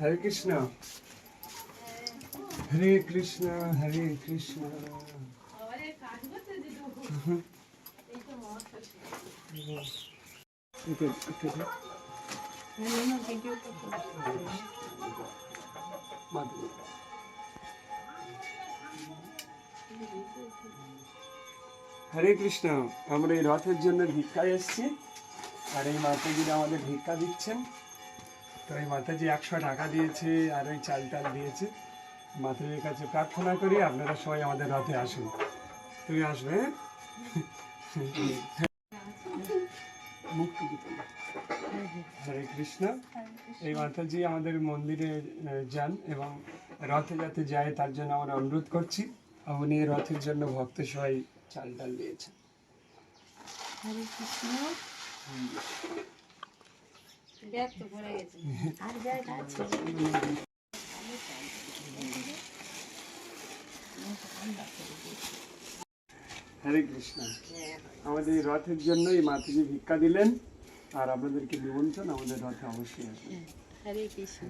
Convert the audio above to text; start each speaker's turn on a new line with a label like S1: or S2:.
S1: হরে কৃষ্ণ। হরে কৃষ্ণ হরে কৃষ্ণ। হরে কৃষ্ণ, আমরা এই রথের জন্য ভিক্ষায় এসেছি। আর এই মাতাজিরা আমাদের ভিক্ষা দিচ্ছেন। তো এই মাতাজি একশো টাকা দিয়েছে আর ওই চাল টাল দিয়েছে। মাতাজির কাছে প্রার্থনা করি আপনারা সবাই আমাদের রথে আসুন। তুমি আসবে হ্যাঁ? হরে কৃষ্ণ। এই মাতাজি আমাদের মন্দিরে যান এবং রথে যাতে যায় তার জন্য আমরা অনুরোধ করছি। উনি এই রথের জন্য ভক্ত সবাই চাল ডাল দিয়েছেন।
S2: হরে কৃষ্ণ।
S1: হরে কৃষ্ণ। আমাদের এই রথের জন্য এই মাতাজি ভিক্ষা দিলেন আর আমাদেরকে নিমন্ত্রণ আমাদের রথে অবশ্যই
S2: আছে
S1: হরে কৃষ্ণ।